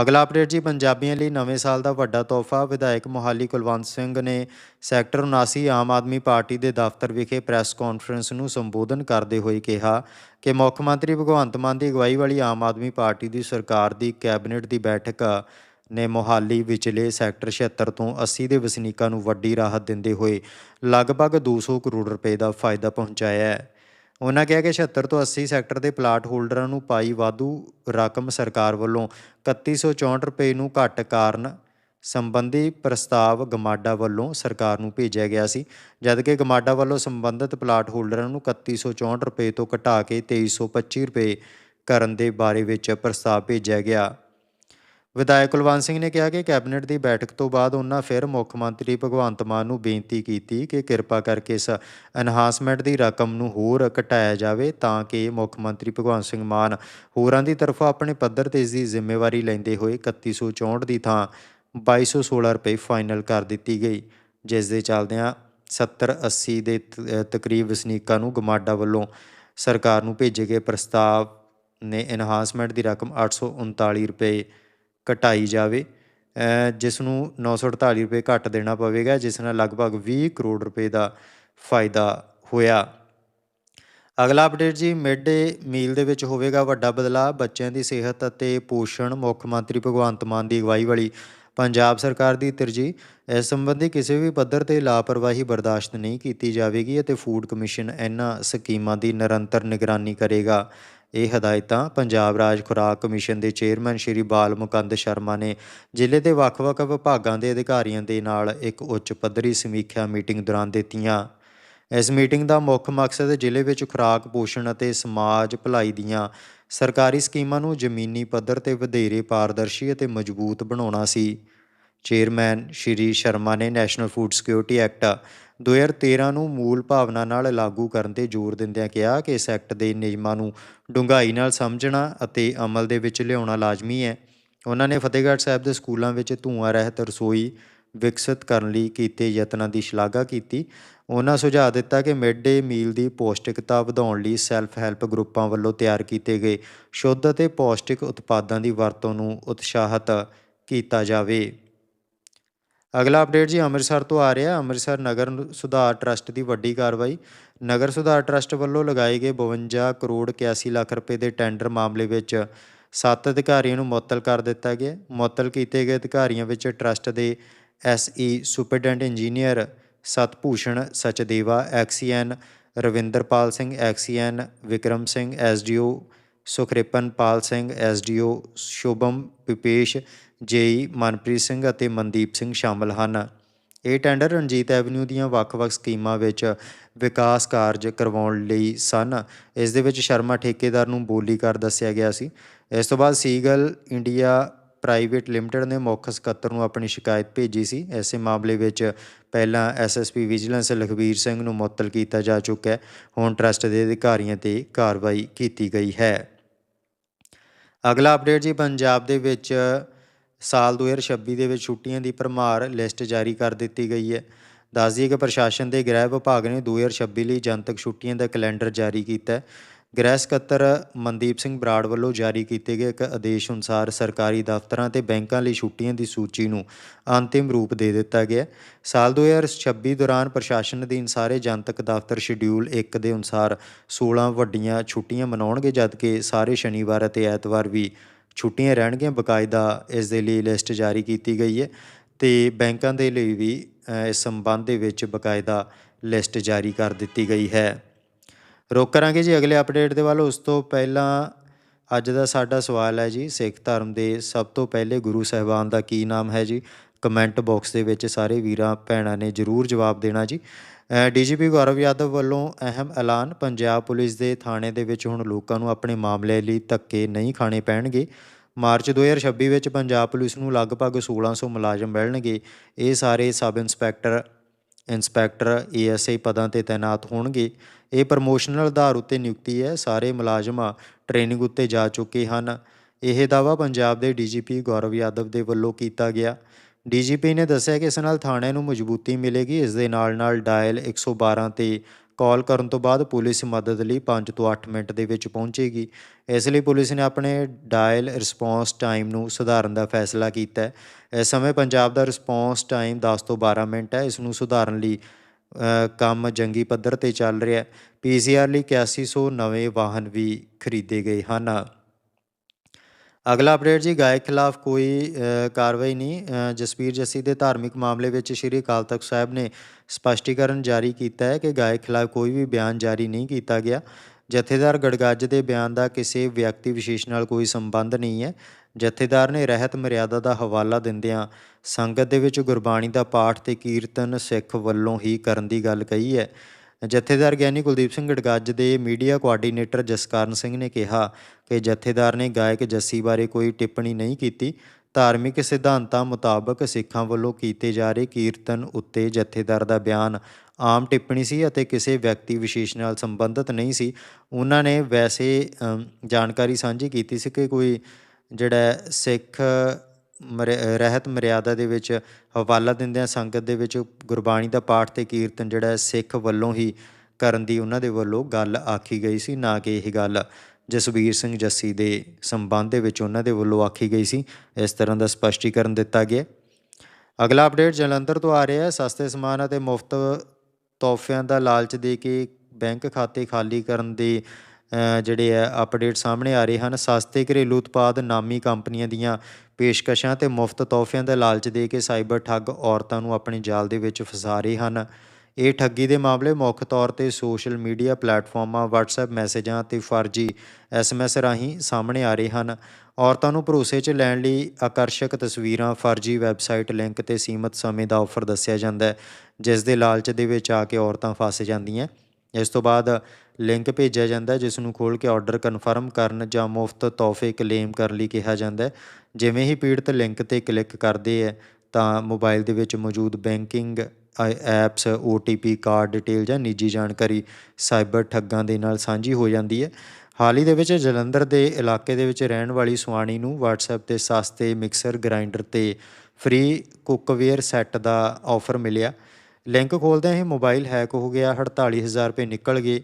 ਅਗਲਾ ਅਪਡੇਟ ਜੀ, ਪੰਜਾਬੀਆਂ ਲਈ ਨਵੇਂ ਸਾਲ ਦਾ ਵੱਡਾ ਤੋਹਫਾ। ਵਿਧਾਇਕ ਮੋਹਾਲੀ ਕੁਲਵੰਤ ਸਿੰਘ ਨੇ ਸੈਕਟਰ 79 ਆਮ ਆਦਮੀ ਪਾਰਟੀ ਦੇ ਦਫ਼ਤਰ ਵਿਖੇ ਪ੍ਰੈਸ ਕਾਨਫਰੰਸ ਨੂੰ ਸੰਬੋਧਨ ਕਰਦੇ ਹੋਏ ਕਿਹਾ ਕਿ ਮੁੱਖ ਮੰਤਰੀ ਭਗਵੰਤ ਮਾਨ ਦੀ ਅਗਵਾਈ ਵਾਲੀ ਆਮ ਆਦਮੀ ਪਾਰਟੀ ਦੀ ਸਰਕਾਰ ਦੀ ਕੈਬਨਿਟ ਦੀ ਬੈਠਕ ਨੇ ਮੋਹਾਲੀ ਵਿਚਲੇ ਸੈਕਟਰ 76 ਤੋਂ 80 ਦੇ ਵਸਨੀਕਾਂ ਨੂੰ ਵੱਡੀ ਰਾਹਤ ਦਿੰਦੇ ਹੋਏ ਲਗਭਗ 200 ਕਰੋੜ ਰੁਪਏ ਦਾ ਫਾਇਦਾ ਪਹੁੰਚਾਇਆ ਹੈ। ਉਹਨਾਂ ਕਿਹਾ ਕਿ 76 ਤੋਂ 80 ਸੈਕਟਰ ਦੇ ਪਲਾਟ ਹੋਲਡਰਾਂ ਨੂੰ ਪਾਈ ਵਾਧੂ ਰਕਮ ਸਰਕਾਰ ਵੱਲੋਂ 3164 ਰੁਪਏ ਨੂੰ ਘੱਟ ਕਾਰਨ ਸੰਬੰਧੀ ਪ੍ਰਸਤਾਵ ਗਮਾਡਾ ਵੱਲੋਂ ਸਰਕਾਰ ਨੂੰ ਭੇਜਿਆ ਗਿਆ ਸੀ, ਜਦਕਿ ਗਮਾਡਾ ਵੱਲੋਂ ਸੰਬੰਧਿਤ ਪਲਾਟ ਹੋਲਡਰਾਂ ਨੂੰ 3164 ਰੁਪਏ ਤੋਂ ਘਟਾ ਕੇ 2325 ਰੁਪਏ ਕਰਨ ਦੇ ਬਾਰੇ ਵਿੱਚ ਪ੍ਰਸਤਾਵ ਭੇਜਿਆ ਗਿਆ। ਵਿਧਾਇਕ ਕੁਲਵੰਤ ਸਿੰਘ ਨੇ ਕਿਹਾ ਕਿ ਕੈਬਨਿਟ ਦੀ ਬੈਠਕ ਤੋਂ ਬਾਅਦ ਉਹਨਾਂ ਫਿਰ ਮੁੱਖ ਮੰਤਰੀ ਭਗਵੰਤ ਮਾਨ ਨੂੰ ਬੇਨਤੀ ਕੀਤੀ ਕਿ ਕਿਰਪਾ ਕਰਕੇ ਇਸ ਐਨਹਾਂਸਮੈਂਟ ਦੀ ਰਕਮ ਨੂੰ ਹੋਰ ਘਟਾਇਆ ਜਾਵੇ ਤਾਂ ਕਿ ਮੁੱਖ ਮੰਤਰੀ ਭਗਵੰਤ ਸਿੰਘ ਮਾਨ ਹੋਰਾਂ ਦੀ ਤਰਫੋਂ ਆਪਣੇ ਪੱਧਰ ਤੇ ਇਸ ਦੀ ਜ਼ਿੰਮੇਵਾਰੀ ਲੈਂਦੇ ਹੋਏ 3164 ਦੀ ਥਾਂ 2216 ਰੁਪਏ ਫਾਈਨਲ ਕਰ ਦਿੱਤੀ ਗਈ, ਜਿਸ ਦੇ ਚੱਲਦਿਆਂ 70 80 ਦੇ ਤਕਰੀਬ ਵਸਨੀਕਾਂ ਨੂੰ ਗਮਾਡਾ ਵੱਲੋਂ ਸਰਕਾਰ ਨੂੰ ਭੇਜੇ ਗਏ ਪ੍ਰਸਤਾਵ ਨੇ ਇਨਹਾਂਸਮੈਂਟ ਦੀ ਰਕਮ 839 ਰੁਪਏ ਘਟਾਈ ਜਾਵੇ ਜਿਸ ਨੂੰ 948 ਰੁਪਏ ਘੱਟ ਦੇਣਾ ਪਵੇਗਾ, ਜਿਸ ਨਾਲ ਲਗਭਗ 20 ਕਰੋੜ ਰੁਪਏ ਦਾ ਫਾਇਦਾ ਹੋਇਆ। ਅਗਲਾ ਅਪਡੇਟ ਜੀ ਮਿਡ ਡੇ ਮੀਲ ਦੇ ਵਿੱਚ ਹੋਵੇਗਾ ਵੱਡਾ ਬਦਲਾਅ, ਬੱਚਿਆਂ ਦੀ ਸਿਹਤ ਅਤੇ ਪੋਸ਼ਣ, ਮੁੱਖ ਮੰਤਰੀ ਭਗਵੰਤ ਮਾਨ ਦੀ ਅਗਵਾਈ ਵਾਲੀ ਪੰਜਾਬ ਸਰਕਾਰ ਦੀ ਤਰਜੀਹ, ਇਸ ਸੰਬੰਧੀ ਕਿਸੇ ਵੀ ਪੱਧਰ ਤੇ ਲਾਪਰਵਾਹੀ ਬਰਦਾਸ਼ਤ ਨਹੀਂ ਕੀਤੀ ਜਾਵੇਗੀ ਅਤੇ ਫੂਡ ਕਮਿਸ਼ਨ ਇਹਨਾਂ ਸਕੀਮਾਂ ਦੀ ਨਿਰੰਤਰ ਨਿਗਰਾਨੀ ਕਰੇਗਾ। ਇਹ ਹਦਾਇਤਾਂ ਪੰਜਾਬ ਰਾਜ ਖੁਰਾਕ ਕਮਿਸ਼ਨ ਦੇ ਚੇਅਰਮੈਨ ਸ਼੍ਰੀ ਬਾਲ ਮੁਕੰਦ ਸ਼ਰਮਾ ਨੇ ਜ਼ਿਲ੍ਹੇ ਦੇ ਵੱਖ-ਵੱਖ ਵਿਭਾਗਾਂ ਦੇ ਅਧਿਕਾਰੀਆਂ ਦੇ ਨਾਲ ਇੱਕ ਉੱਚ ਪੱਧਰੀ ਸਮੀਖਿਆ ਮੀਟਿੰਗ ਦੌਰਾਨ ਦਿੱਤੀਆਂ। ਇਸ ਮੀਟਿੰਗ ਦਾ ਮੁੱਖ ਮਕਸਦ ਜ਼ਿਲ੍ਹੇ ਵਿੱਚ ਖੁਰਾਕ ਪੋਸ਼ਣ ਅਤੇ ਸਮਾਜ ਭਲਾਈ ਦੀਆਂ ਸਰਕਾਰੀ ਸਕੀਮਾਂ ਨੂੰ ਜ਼ਮੀਨੀ ਪੱਧਰ ਤੇ ਵਧੇਰੇ ਪਾਰਦਰਸ਼ੀ ਅਤੇ ਮਜ਼ਬੂਤ ਬਣਾਉਣਾ ਸੀ। ਚੇਅਰਮੈਨ ਸ਼੍ਰੀ ਸ਼ਰਮਾ ਨੇ ਨੈਸ਼ਨਲ ਫੂਡ ਸਿਕਿਉਰਿਟੀ ਐਕਟ 2013 ਨੂੰ ਮੂਲ ਭਾਵਨਾ ਨਾਲ ਲਾਗੂ ਕਰਨ ਤੇ ਜ਼ੋਰ ਦਿੰਦਿਆਂ ਕਿਹਾ ਕਿ ਇਸ ਐਕਟ ਦੇ ਨਿਯਮਾਂ ਨੂੰ ਡੂੰਘਾਈ ਨਾਲ ਸਮਝਣਾ ਅਤੇ ਅਮਲ ਦੇ ਵਿੱਚ ਲਿਆਉਣਾ ਲਾਜ਼ਮੀ ਹੈ। ਉਹਨਾਂ ਨੇ ਫਤਿਹਗੜ੍ਹ ਸਾਹਿਬ ਦੇ ਸਕੂਲਾਂ ਵਿੱਚ ਧੂੰਆਂ ਰਹਿਤ ਰਸੋਈ ਵਿਕਸਿਤ ਕਰਨ ਲਈ ਕੀਤੇ ਯਤਨਾਂ ਦੀ ਸ਼ਲਾਘਾ ਕੀਤੀ। ਉਹਨਾਂ ਸੁਝਾਅ ਦਿੱਤਾ ਕਿ ਮਿਡ ਡੇ ਮੀਲ ਦੀ ਪੌਸ਼ਟਿਕਤਾ ਵਧਾਉਣ ਲਈ ਸੈਲਫ ਹੈਲਪ ਗਰੁੱਪਾਂ ਵੱਲੋਂ ਤਿਆਰ ਕੀਤੇ ਗਏ ਸ਼ੁੱਧ ਅਤੇ ਪੌਸ਼ਟਿਕ ਉਤਪਾਦਾਂ ਦੀ ਵਰਤੋਂ ਨੂੰ ਉਤਸ਼ਾਹਤ ਕੀਤਾ ਜਾਵੇ। ਅਗਲਾ ਅਪਡੇਟ ਜੀ ਅੰਮ੍ਰਿਤਸਰ ਤੋਂ ਆ ਰਿਹਾ। ਅੰਮ੍ਰਿਤਸਰ ਨਗਰ ਸੁਧਾਰ ਟਰਸਟ ਦੀ ਵੱਡੀ ਕਾਰਵਾਈ। ਨਗਰ ਸੁਧਾਰ ਟਰਸਟ ਵੱਲੋਂ ਲਗਾਏ ਗਏ 52 ਕਰੋੜ 81 ਲੱਖ ਰੁਪਏ ਦੇ ਟੈਂਡਰ ਮਾਮਲੇ ਵਿੱਚ ਸੱਤ ਅਧਿਕਾਰੀਆਂ ਨੂੰ ਮੁਅੱਤਲ ਕਰ ਦਿੱਤਾ ਗਿਆ। ਮੁਅੱਤਲ ਕੀਤੇ ਗਏ ਅਧਿਕਾਰੀਆਂ ਵਿੱਚ ਟਰਸਟ ਦੇ SE superintendent engineer Satbhushan Sachdeva XEN Ravinderpal Singh XEN Vikram Singh SDO Sukhripanpal Singh SDO Shubham Pipesh JE, Manpreet Singh ਅਤੇ ਮਨਦੀਪ ਸਿੰਘ ਸ਼ਾਮਲ ਹਨ। ਇਹ ਟੈਂਡਰ ਰਣਜੀਤ ਐਵਨਿਊ ਦੀਆਂ ਵੱਖ-ਵੱਖ ਸਕੀਮਾਂ ਵਿੱਚ ਵਿਕਾਸ ਕਾਰਜ ਕਰਵਾਉਣ ਲਈ ਸਨ। ਇਸ ਦੇ ਵਿੱਚ ਸ਼ਰਮਾ ਠੇਕੇਦਾਰ ਨੂੰ ਬੋਲੀਕਾਰ ਦੱਸਿਆ ਗਿਆ ਸੀ। ਇਸ ਤੋਂ ਬਾਅਦ ਸੀਗਲ ਇੰਡੀਆ ਪ੍ਰਾਈਵੇਟ ਲਿਮਟਿਡ ਨੇ ਮੁੱਖ ਸਕੱਤਰ ਨੂੰ ਆਪਣੀ ਸ਼ਿਕਾਇਤ ਭੇਜੀ ਸੀ। ਐਸੇ ਮਾਮਲੇ ਵਿੱਚ ਪਹਿਲਾਂ ਐਸਐਸਪੀ ਵਿਜੀਲੈਂਸ ਲਖਵੀਰ ਸਿੰਘ ਨੂੰ ਮੁਅੱਤਲ ਕੀਤਾ ਜਾ ਚੁੱਕਾ ਹੈ। ਹੁਣ ਟਰਸਟ ਦੇ ਅਧਿਕਾਰੀਆਂ ਤੇ ਕਾਰਵਾਈ ਕੀਤੀ ਗਈ ਹੈ। ਅਗਲਾ ਅਪਡੇਟ ਜੀ ਪੰਜਾਬ ਦੇ ਵਿੱਚ ਸਾਲ 2026 ਦੇ ਵਿੱਚ ਛੁੱਟੀਆਂ ਦੀ ਭਰਮਾਰ ਲਿਸਟ ਜਾਰੀ ਕਰ ਦਿੱਤੀ ਗਈ ਹੈ ਦੱਸ ਦਈਏ ਕਿ ਪ੍ਰਸ਼ਾਸਨ ਦੇ ਗ੍ਰਹਿ ਵਿਭਾਗ ਨੇ 2026 ਲਈ ਜਨਤਕ ਛੁੱਟੀਆਂ ਦਾ ਕੈਲੰਡਰ ਜਾਰੀ ਕੀਤਾ ਹੈ ਗ੍ਰਹਿ ਸਕੱਤਰ ਮਨਦੀਪ ਸਿੰਘ ਬਰਾੜ ਵੱਲੋਂ ਜਾਰੀ ਕੀਤੇ ਗਏ ਇੱਕ ਆਦੇਸ਼ ਅਨੁਸਾਰ ਸਰਕਾਰੀ ਦਫ਼ਤਰਾਂ ਤੇ ਬੈਂਕਾਂ ਲਈ ਛੁੱਟੀਆਂ ਦੀ ਸੂਚੀ ਨੂੰ ਅੰਤਿਮ ਰੂਪ ਦੇ ਦਿੱਤਾ ਗਿਆ ਹੈ। ਸਾਲ 2026 ਦੌਰਾਨ ਪ੍ਰਸ਼ਾਸਨ ਅਧੀਨ ਸਾਰੇ ਜਨਤਕ ਦਫ਼ਤਰ ਸ਼ਡਿਊਲ 1 ਦੇ ਅਨੁਸਾਰ 16 ਵੱਡੀਆਂ ਛੁੱਟੀਆਂ ਮਨਾਉਣਗੇ, ਜਦਕਿ ਸਾਰੇ ਸ਼ਨੀਵਾਰ ਅਤੇ ਐਤਵਾਰ ਵੀ ਛੁੱਟੀਆਂ ਰਹਿਣਗੀਆਂ, ਬਕਾਇਦਾ ਇਸ ਦੇ ਲਈ ਲਿਸਟ ਜਾਰੀ ਕੀਤੀ ਗਈ ਹੈ ਤੇ ਬੈਂਕਾਂ ਦੇ ਲਈ ਵੀ ਇਸ ਸੰਬੰਧ ਦੇ ਵਿੱਚ ਬਕਾਇਦਾ ਲਿਸਟ ਜਾਰੀ ਕਰ ਦਿੱਤੀ ਗਈ ਹੈ। ਰੁਕ ਕਰਾਂਗੇ ਜੀ ਅਗਲੇ ਅਪਡੇਟ ਦੇ ਵੱਲ। ਉਸ ਤੋਂ ਪਹਿਲਾਂ ਅੱਜ ਦਾ ਸਾਡਾ ਸਵਾਲ ਹੈ ਜੀ, ਸਿੱਖ ਧਰਮ ਦੇ ਸਭ ਤੋਂ ਪਹਿਲੇ ਗੁਰੂ ਸਾਹਿਬਾਨ ਦਾ ਕੀ ਨਾਮ ਹੈ ਜੀ? ਕਮੈਂਟ ਬਾਕਸ ਦੇ ਵਿੱਚ ਸਾਰੇ ਵੀਰਾਂ, ਭੈਣਾਂ ਨੇ ਜਰੂਰ ਜਵਾਬ ਦੇਣਾ ਜੀ। ਡੀਜੀਪੀ ਗੌਰਵ ਯਾਦਵ ਵੱਲੋਂ ਅਹਿਮ ਐਲਾਨ, ਪੰਜਾਬ ਪੁਲਿਸ ਦੇ ਥਾਣੇ ਦੇ ਵਿੱਚ ਹੁਣ ਲੋਕਾਂ ਨੂੰ ਆਪਣੇ ਮਾਮਲੇ ਲਈ ਧੱਕੇ ਨਹੀਂ ਖਾਣੇ ਪੈਣਗੇ। ਮਾਰਚ 2026 ਵਿੱਚ ਪੰਜਾਬ ਪੁਲਿਸ ਨੂੰ ਲਗਭਗ 1600 ਮੁਲਾਜ਼ਮ ਮਿਲਣਗੇ। ਇਹ ਸਾਰੇ ਸਬ ਇੰਸਪੈਕਟਰ ਇੰਸਪੈਕਟਰ ਏਐਸਆਈ ਪਦਾਂ ਤੇ ਤਾਇਨਾਤ ਹੋਣਗੇ। ਇਹ ਪ੍ਰਮੋਸ਼ਨਲ ਆਧਾਰ ਉੱਤੇ ਨਿਯੁਕਤੀ ਹੈ। ਸਾਰੇ ਮੁਲਾਜ਼ਮ ਟ੍ਰੇਨਿੰਗ ਉੱਤੇ ਜਾ ਚੁੱਕੇ ਹਨ। ਇਹ ਦਾਵਾ ਪੰਜਾਬ ਦੇ ਡੀਜੀਪੀ ਗੌਰਵ ਯਾਦਵ ਦੇ ਵੱਲੋਂ ਕੀਤਾ ਗਿਆ। ਡੀਜੀਪੀ ਨੇ ਦੱਸਿਆ ਕਿ ਇਸ ਨਾਲ ਥਾਣੇ ਨੂੰ ਮਜ਼ਬੂਤੀ ਮਿਲੇਗੀ। ਇਸ ਦੇ ਨਾਲ ਨਾਲ ਡਾਇਲ 112 ਤੇ ਕਾਲ ਕਰਨ ਤੋਂ ਬਾਅਦ ਪੁਲਿਸ ਮਦਦ ਲਈ 5 ਤੋਂ 8 ਮਿੰਟ ਦੇ ਵਿੱਚ ਪਹੁੰਚੇਗੀ। ਇਸ ਲਈ ਪੁਲਿਸ ਨੇ ਆਪਣੇ ਡਾਇਲ ਰਿਸਪੌਂਸ ਟਾਈਮ ਨੂੰ ਸੁਧਾਰਨ ਦਾ ਫੈਸਲਾ ਕੀਤਾ ਹੈ। ਇਸ ਸਮੇਂ ਪੰਜਾਬ ਦਾ ਰਿਸਪੌਂਸ ਟਾਈਮ 10 ਤੋਂ 12 ਮਿੰਟ ਹੈ। ਇਸ ਨੂੰ ਸੁਧਾਰਨ ਲਈ ਕੰਮ ਜੰਗੀ ਪੱਧਰ ਤੇ ਚੱਲ ਰਿਹਾ ਹੈ। ਪੀਸੀਆਰ ਲਈ 8100 ਨਵੇਂ ਵਾਹਨ ਵੀ ਖਰੀਦੇ ਗਏ ਹਨ। ਅਗਲਾ ਅਪਡੇਟ ਜੀ ਗਾਇਕ ਖਿਲਾਫ ਕੋਈ ਕਾਰਵਾਈ ਨਹੀਂ। ਅ, ਜੱਸੀ ਦੇ ਧਾਰਮਿਕ ਮਾਮਲੇ ਵਿੱਚ ਸ਼੍ਰੀ ਅਕਾਲ ਤਖਤ ਸਾਹਿਬ ਨੇ ਸਪਸ਼ਟੀਕਰਨ ਜਾਰੀ ਕੀਤਾ ਹੈ ਕਿ ਗਾਇਕ ਖਿਲਾਫ ਕੋਈ ਵੀ ਬਿਆਨ ਜਾਰੀ ਨਹੀਂ ਕੀਤਾ ਗਿਆ। ਜਥੇਦਾਰ ਗੜਗੱਜ ਦੇ ਬਿਆਨ ਦਾ ਕਿਸੇ ਵਿਅਕਤੀ ਵਿਸ਼ੇਸ਼ ਨਾਲ ਕੋਈ ਸੰਬੰਧ ਨਹੀਂ ਹੈ। ਜਥੇਦਾਰ ਨੇ ਰਹਿਤ ਮਰਿਆਦਾ ਦਾ ਹਵਾਲਾ ਦਿੰਦਿਆਂ ਸੰਗਤ ਦੇ ਵਿੱਚ ਗੁਰਬਾਣੀ ਦਾ ਪਾਠ ਤੇ ਕੀਰਤਨ ਸਿੱਖ ਵੱਲੋਂ ਹੀ ਕਰਨ ਦੀ ਗੱਲ ਕਹੀ ਹੈ। ਜਥੇਦਾਰ ਗਿਆਨੀ ਕੁਲਦੀਪ ਸਿੰਘ ਗੜਗੱਜ ਦੇ ਮੀਡੀਆ ਕੋਆਰਡੀਨੇਟਰ ਜਸਕਰਨ ਸਿੰਘ ਨੇ ਕਿਹਾ ਕਿ ਜਥੇਦਾਰ ਨੇ ਗਾਇਕ ਜੱਸੀ ਬਾਰੇ ਕੋਈ ਟਿੱਪਣੀ ਨਹੀਂ ਕੀਤੀ। ਧਾਰਮਿਕ ਸਿਧਾਂਤਾਂ ਮੁਤਾਬਕ ਸਿੱਖਾਂ ਵੱਲੋਂ ਕੀਤੇ ਜਾ ਰਹੇ ਕੀਰਤਨ ਉੱਤੇ ਜਥੇਦਾਰ ਦਾ ਬਿਆਨ ਆਮ ਟਿੱਪਣੀ ਸੀ ਅਤੇ ਕਿਸੇ ਵਿਅਕਤੀ ਵਿਸ਼ੇਸ਼ ਨਾਲ ਸੰਬੰਧਿਤ ਨਹੀਂ ਸੀ। ਉਹਨਾਂ ਨੇ ਵੈਸੇ ਜਾਣਕਾਰੀ ਸਾਂਝੀ ਕੀਤੀ ਸੀ ਕਿ ਕੋਈ ਜਿਹੜਾ ਸਿੱਖ ਮਰਿ- ਰਹਿਤ ਮਰਿਆਦਾ ਦੇ ਵਿੱਚ ਹਵਾਲਾ ਦਿੰਦਿਆਂ ਸੰਗਤ ਦੇ ਵਿੱਚ ਗੁਰਬਾਣੀ ਦਾ ਪਾਠ ਤੇ ਕੀਰਤਨ ਜਿਹੜਾ ਸਿੱਖ ਵੱਲੋਂ ਹੀ ਕਰਨ ਦੀ ਉਹਨਾਂ ਦੇ ਵੱਲੋਂ ਗੱਲ ਆਖੀ ਗਈ ਸੀ, ਨਾ ਕਿ ਇਹ ਗੱਲ ਜਸਵੀਰ ਸਿੰਘ ਜੱਸੀ ਦੇ ਸੰਬੰਧ ਦੇ ਵਿੱਚ ਉਹਨਾਂ ਦੇ ਵੱਲੋਂ ਆਖੀ ਗਈ ਸੀ। ਇਸ ਤਰ੍ਹਾਂ ਦਾ ਸਪਸ਼ਟੀਕਰਨ ਦਿੱਤਾ ਗਿਆ। ਅਗਲਾ ਅਪਡੇਟ ਜਲੰਧਰ ਤੋਂ ਆ ਰਿਹਾ ਹੈ। ਸਸਤੇ ਸਮਾਨ ਅਤੇ ਮੁਫਤ ਤੋਹਫਿਆਂ ਦਾ ਲਾਲਚ ਦੇ ਕੇ ਬੈਂਕ ਖਾਤੇ ਖਾਲੀ ਕਰਨ ਦੇ ਜਿਹੜੇ ਹੈ ਅਪਡੇਟ ਸਾਹਮਣੇ ਆ ਰਹੇ ਹਨ। ਸਸਤੇ ਘਰੇਲੂ ਉਤਪਾਦ ਨਾਮੀ ਕੰਪਨੀਆਂ ਦੀਆਂ ਪੇਸ਼ਕਸ਼ਾਂ ਤੇ ਮੁਫਤ ਤੋਹਫਿਆਂ ਦਾ ਲਾਲਚ ਦੇ ਕੇ ਸਾਈਬਰ ਠੱਗ ਔਰਤਾਂ ਨੂੰ ਆਪਣੇ ਜਾਲ ਦੇ ਵਿੱਚ ਫਸਾ ਰਹੇ ਹਨ। ਇਹ ਠੱਗੀ ਦੇ ਮਾਮਲੇ ਮੁੱਖ ਤੌਰ ਤੇ ਸੋਸ਼ਲ ਮੀਡੀਆ ਪਲੇਟਫਾਰਮਾਂ, WhatsApp ਮੈਸੇਜਾਂ ਅਤੇ ਫਰਜ਼ੀ SMS ਰਾਹੀਂ ਸਾਹਮਣੇ ਆ ਰਹੇ ਹਨ। ਔਰਤਾਂ ਨੂੰ ਭਰੋਸੇ 'ਚ ਲੈਣ ਲਈ ਆਕਰਸ਼ਕ ਤਸਵੀਰਾਂ, ਫਰਜ਼ੀ ਵੈਬਸਾਈਟ ਲਿੰਕ ਤੇ ਸੀਮਤ ਸਮੇਂ ਦਾ ਆਫਰ ਦੱਸਿਆ ਜਾਂਦਾ ਹੈ, ਜਿਸ ਦੇ ਲਾਲਚ ਦੇ ਵਿੱਚ ਆ ਕੇ ਔਰਤਾਂ ਫਸ ਜਾਂਦੀਆਂ। ਇਸ ਤੋਂ ਬਾਅਦ ਲਿੰਕ ਭੇਜਿਆ ਜਾਂਦਾ ਜਿਸ ਨੂੰ ਖੋਲ੍ਹ ਕੇ ਆਰਡਰ ਕਨਫਰਮ ਕਰਨ ਜਾਂ ਮੁਫਤ ਤੋਹਫੇ ਕਲੇਮ ਕਰਨ ਲਈ ਕਿਹਾ ਜਾਂਦਾ ਜਿਵੇਂ ਹੀ ਪੀੜਤ ਲਿੰਕ ਤੇ ਕਲਿੱਕ ਕਰਦੇ ਹੈ, ਤਾਂ ਮੋਬਾਈਲ ਦੇ ਵਿੱਚ ਮੌਜੂਦ banking apps OTP card detail ਜਾਂ ਨਿੱਜੀ ਜਾਣਕਾਰੀ ਸਾਈਬਰ ਠੱਗਾਂ ਦੇ ਨਾਲ ਸਾਂਝੀ ਹੋ ਜਾਂਦੀ ਹੈ। ਹਾਲ ਹੀ ਦੇ ਵਿੱਚ ਜਲੰਧਰ ਦੇ ਇਲਾਕੇ ਦੇ ਵਿੱਚ ਰਹਿਣ ਵਾਲੀ ਸੁਆਣੀ ਨੂੰ WhatsApp ਤੇ ਸਸਤੇ ਮਿਕਸਰ ਗ੍ਰਾਈਂਡਰ ਤੇ ਫ੍ਰੀ ਕੁੱਕਵੇਅਰ ਸੈੱਟ ਦਾ ਆਫਰ ਮਿਲਿਆ। ਲਿੰਕ ਖੋਲ੍ਹਦਿਆਂ ਹੀ ਮੋਬਾਈਲ ਹੈਕ ਹੋ ਗਿਆ 48000 ਰੁਪਏ ਨਿਕਲ ਗਏ।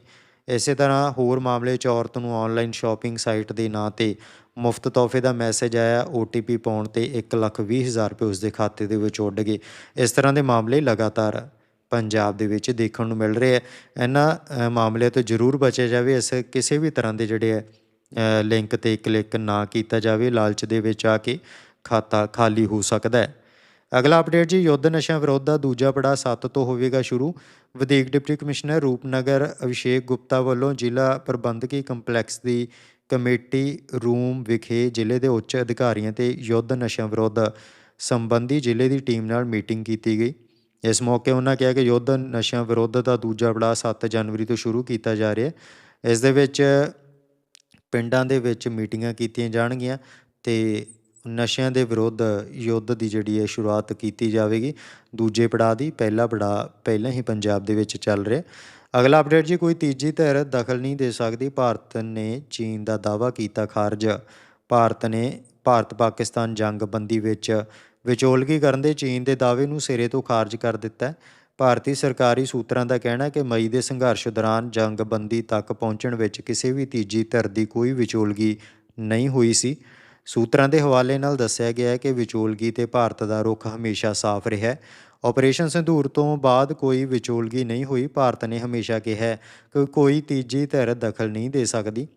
ਇਸੇ ਤਰ੍ਹਾਂ ਹੋਰ ਮਾਮਲੇ 'ਚ ਔਰਤ ਨੂੰ ਆਨਲਾਈਨ ਸ਼ਾਪਿੰਗ ਸਾਈਟ ਦੇ ਨਾਂ ਤੇ ਮੁਫਤ ਤੋਹਫੇ ਦਾ ਮੈਸੇਜ ਆਇਆ OTP ਪਾਉਣ ਤੇ 120000 ਰੁਪਏ ਉਸ ਦੇ ਖਾਤੇ ਦੇ ਵਿੱਚ ਉੱਡ ਗਏ। ਇਸ ਤਰ੍ਹਾਂ ਦੇ ਮਾਮਲੇ ਲਗਾਤਾਰ ਪੰਜਾਬ ਦੇ ਵਿੱਚ ਦੇਖਣ ਨੂੰ ਮਿਲ ਰਹੇ ਹੈ ਇਹਨਾਂ ਅ, ਮਾਮਲਿਆਂ ਤੋਂ ਜ਼ਰੂਰ ਬਚਿਆ ਜਾਵੇ। ਇਸ ਕਿਸੇ ਵੀ ਤਰ੍ਹਾਂ ਦੇ ਜਿਹੜੇ ਹੈ ਲਿੰਕ ਤੇ ਕਲਿੱਕ ਨਾ ਕੀਤਾ ਜਾਵੇ। ਲਾਲਚ ਦੇ ਵਿੱਚ ਆ ਕੇ ਖਾਤਾ ਖਾਲੀ ਹੋ ਸਕਦਾ ਹੈ। ਅਗਲਾ ਅਪਡੇਟ ਜੀ, ਯੁੱਧ ਨਸ਼ਿਆਂ ਵਿਰੋਧ ਦਾ ਦੂਜਾ ਪੜਾਅ 7 ਤੋਂ ਹੋਵੇਗਾ ਸ਼ੁਰੂ। ਵਧੀਕ ਡਿਪਟੀ ਕਮਿਸ਼ਨਰ ਰੂਪਨਗਰ ਅਭਿਸ਼ੇਕ ਗੁਪਤਾ ਵੱਲੋਂ ਜ਼ਿਲ੍ਹਾ ਪ੍ਰਬੰਧਕੀ ਕੰਪਲੈਕਸ ਦੀ ਕਮੇਟੀ ਰੂਮ ਵਿਖੇ ਜ਼ਿਲ੍ਹੇ ਦੇ ਉੱਚ ਅਧਿਕਾਰੀਆਂ ਤੇ ਯੁੱਧ ਨਸ਼ਿਆਂ ਵਿਰੋਧ ਸੰਬੰਧੀ ਜ਼ਿਲ੍ਹੇ ਦੀ ਟੀਮ ਨਾਲ ਮੀਟਿੰਗ ਕੀਤੀ ਗਈ। ਇਸ ਮੌਕੇ ਉਹਨਾਂ ਕਿਹਾ ਕਿ ਯੁੱਧ ਨਸ਼ਿਆਂ ਵਿਰੋਧ ਦਾ ਦੂਜਾ ਪੜਾਅ 7 ਜਨਵਰੀ ਤੋਂ ਸ਼ੁਰੂ ਕੀਤਾ ਜਾ ਰਿਹਾ ਹੈ। ਇਸ ਦੇ ਵਿੱਚ ਪਿੰਡਾਂ ਦੇ ਵਿੱਚ ਮੀਟਿੰਗਾਂ ਕੀਤੀਆਂ ਜਾਣਗੀਆਂ ਤੇ ਨਸ਼ਿਆਂ ਦੇ ਵਿਰੁੱਧ ਯੁੱਧ ਦੀ ਜਿਹੜੀ ਹੈ ਸ਼ੁਰੂਆਤ ਕੀਤੀ ਜਾਵੇਗੀ, ਦੂਜੇ ਪੜਾਅ ਦੀ, ਪਹਿਲਾ ਪੜਾਅ ਪਹਿਲਾਂ ਹੀ ਪੰਜਾਬ ਦੇ ਵਿੱਚ ਚੱਲ ਰਿਹਾ। ਅਗਲਾ ਅਪਡੇਟ ਜੀ, ਕੋਈ ਤੀਜੀ ਧਿਰ ਦਖਲ ਨਹੀਂ ਦੇ ਸਕਦੀ। ਭਾਰਤ ਨੇ ਚੀਨ ਦਾ ਦਾਅਵਾ ਕੀਤਾ ਖਾਰਜ। ਭਾਰਤ ਨੇ ਭਾਰਤ ਪਾਕਿਸਤਾਨ ਜੰਗਬੰਦੀ ਵਿੱਚ ਵਿਚੋਲਗੀ ਕਰਨ ਦੇ ਚੀਨ ਦੇ ਦਾਅਵੇ ਨੂੰ ਸਿਰੇ ਤੋਂ ਖਾਰਜ ਕਰ ਦਿੱਤਾ ਹੈ। ਭਾਰਤੀ ਸਰਕਾਰੀ ਸੂਤਰਾਂ ਦਾ ਕਹਿਣਾ ਹੈ ਕਿ ਮਈ ਦੇ ਸੰਘਰਸ਼ ਦੌਰਾਨ ਜੰਗਬੰਦੀ ਤੱਕ ਪਹੁੰਚਣ ਵਿੱਚ ਕਿਸੇ ਵੀ ਤੀਜੀ ਧਿਰ ਦੀ ਕੋਈ ਵਿਚੋਲਗੀ ਨਹੀਂ ਹੋਈ ਸੀ। ਸੂਤਰਾਂ ਦੇ ਹਵਾਲੇ ਨਾਲ ਦੱਸਿਆ ਗਿਆ ਹੈ ਕਿ ਵਿਚੋਲਗੀ ਤੇ ਭਾਰਤ ਦਾ ਰੁਖ ਹਮੇਸ਼ਾ ਸਾਫ਼ ਰਿਹਾ ਹੈ। ਆਪਰੇਸ਼ਨ ਸਿੰਧੂਰ ਤੋਂ ਬਾਅਦ ਕੋਈ ਵਿਚੋਲਗੀ ਨਹੀਂ ਹੋਈ, ਭਾਰਤ ਨੇ ਹਮੇਸ਼ਾ ਕਿਹਾ ਕਿ ਕੋਈ ਤੀਜੀ ਧਿਰ ਦਖਲ ਨਹੀਂ ਦੇ ਸਕਦੀ।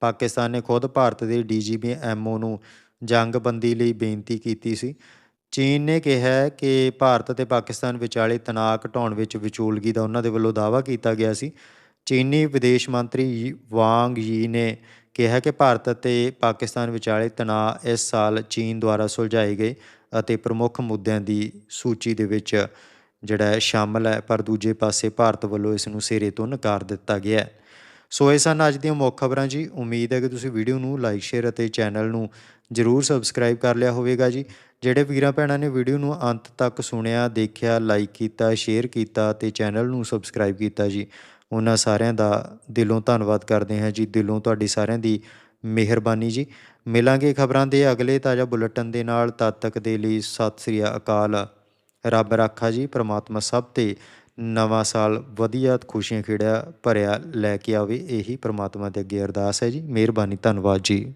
ਪਾਕਿਸਤਾਨ ਨੇ ਖੁਦ ਭਾਰਤ ਦੇ ਡੀਜੀਪੀ ਐਮਓ ਨੂੰ ਜੰਗਬੰਦੀ ਲਈ ਬੇਨਤੀ ਕੀਤੀ ਸੀ। ਚੀਨ ਨੇ ਕਿਹਾ ਕਿ ਭਾਰਤ ਅਤੇ ਪਾਕਿਸਤਾਨ ਵਿਚਾਲੇ ਤਣਾਅ ਘਟਾਉਣ ਵਿੱਚ ਵਿਚੋਲਗੀ ਦਾ ਉਹਨਾਂ ਦੇ ਵੱਲੋਂ ਦਾਅਵਾ ਕੀਤਾ ਗਿਆ ਸੀ। ਚੀਨੀ ਵਿਦੇਸ਼ ਮੰਤਰੀ ਯੀ- ਵਾਂਗ ਯੀ ਨੇ ਕਿਹਾ ਕਿ ਭਾਰਤ ਅਤੇ ਪਾਕਿਸਤਾਨ ਵਿਚਾਲੇ ਤਣਾਅ ਇਸ ਸਾਲ ਚੀਨ ਦੁਆਰਾ ਸੁਲਝਾਏ ਗਏ ਅਤੇ ਪ੍ਰਮੁੱਖ ਮੁੱਦਿਆਂ ਦੀ ਸੂਚੀ ਦੇ ਵਿੱਚ ਜਿਹੜਾ ਹੈ ਸ਼ਾਮਲ ਹੈ, ਪਰ ਦੂਜੇ ਪਾਸੇ ਭਾਰਤ ਵੱਲੋਂ ਇਸ ਨੂੰ ਸਿਰੇ ਤੋਂ ਨਕਾਰ ਦਿੱਤਾ ਗਿਆ ਹੈ। ਸੋ ਇਹ ਸਨ ਅੱਜ ਦੀਆਂ ਮੁੱਖ ਖਬਰਾਂ ਜੀ। ਉਮੀਦ ਹੈ ਕਿ ਤੁਸੀਂ ਵੀਡੀਓ ਨੂੰ ਲਾਈਕ, ਸ਼ੇਅਰ ਅਤੇ ਚੈਨਲ ਨੂੰ ਜਰੂਰ ਸਬਸਕ੍ਰਾਈਬ ਕਰ ਲਿਆ ਹੋਵੇਗਾ ਜੀ। ਜਿਹੜੇ ਵੀਰਾਂ ਭੈਣਾਂ ਨੇ ਵੀਡੀਓ ਨੂੰ ਅੰਤ ਤੱਕ ਸੁਣਿਆ, ਦੇਖਿਆ, ਲਾਈਕ ਕੀਤਾ, ਸ਼ੇਅਰ ਕੀਤਾ ਤੇ ਚੈਨਲ ਨੂੰ ਸਬਸਕ੍ਰਾਈਬ ਕੀਤਾ ਜੀ। ਉਹਨਾਂ ਸਾਰਿਆਂ ਦਾ ਦਿਲੋਂ ਧੰਨਵਾਦ ਕਰਦੇ ਹਾਂ ਜੀ। ਦਿਲੋਂ ਤੁਹਾਡੀ ਸਾਰਿਆਂ ਦੀ ਮਿਹਰਬਾਨੀ ਜੀ। ਮਿਲਾਂਗੇ ਖਬਰਾਂ ਦੇ ਅਗਲੇ ਤਾਜ਼ਾ ਬੁਲੇਟਿਨ ਦੇ ਨਾਲ। ਤਦ ਤੱਕ ਦੇ ਲਈ ਸਤਿ ਸ੍ਰੀ ਅਕਾਲ। ਰੱਬ ਰਾਖਾ ਜੀ। ਪ੍ਰਮਾਤਮਾ ਸਭ ਤੇ ਨਵਾਂ ਸਾਲ ਵਧੀਆ ਖੁਸ਼ੀਆਂ ਖੇੜਿਆ ਭਰਿਆ ਲੈ ਕੇ ਆਵੇ। ਇਹੀ ਪ੍ਰਮਾਤਮਾ ਦੇ ਅੱਗੇ ਅਰਦਾਸ ਹੈ ਜੀ। ਮਿਹਰਬਾਨੀ, ਧੰਨਵਾਦ ਜੀ।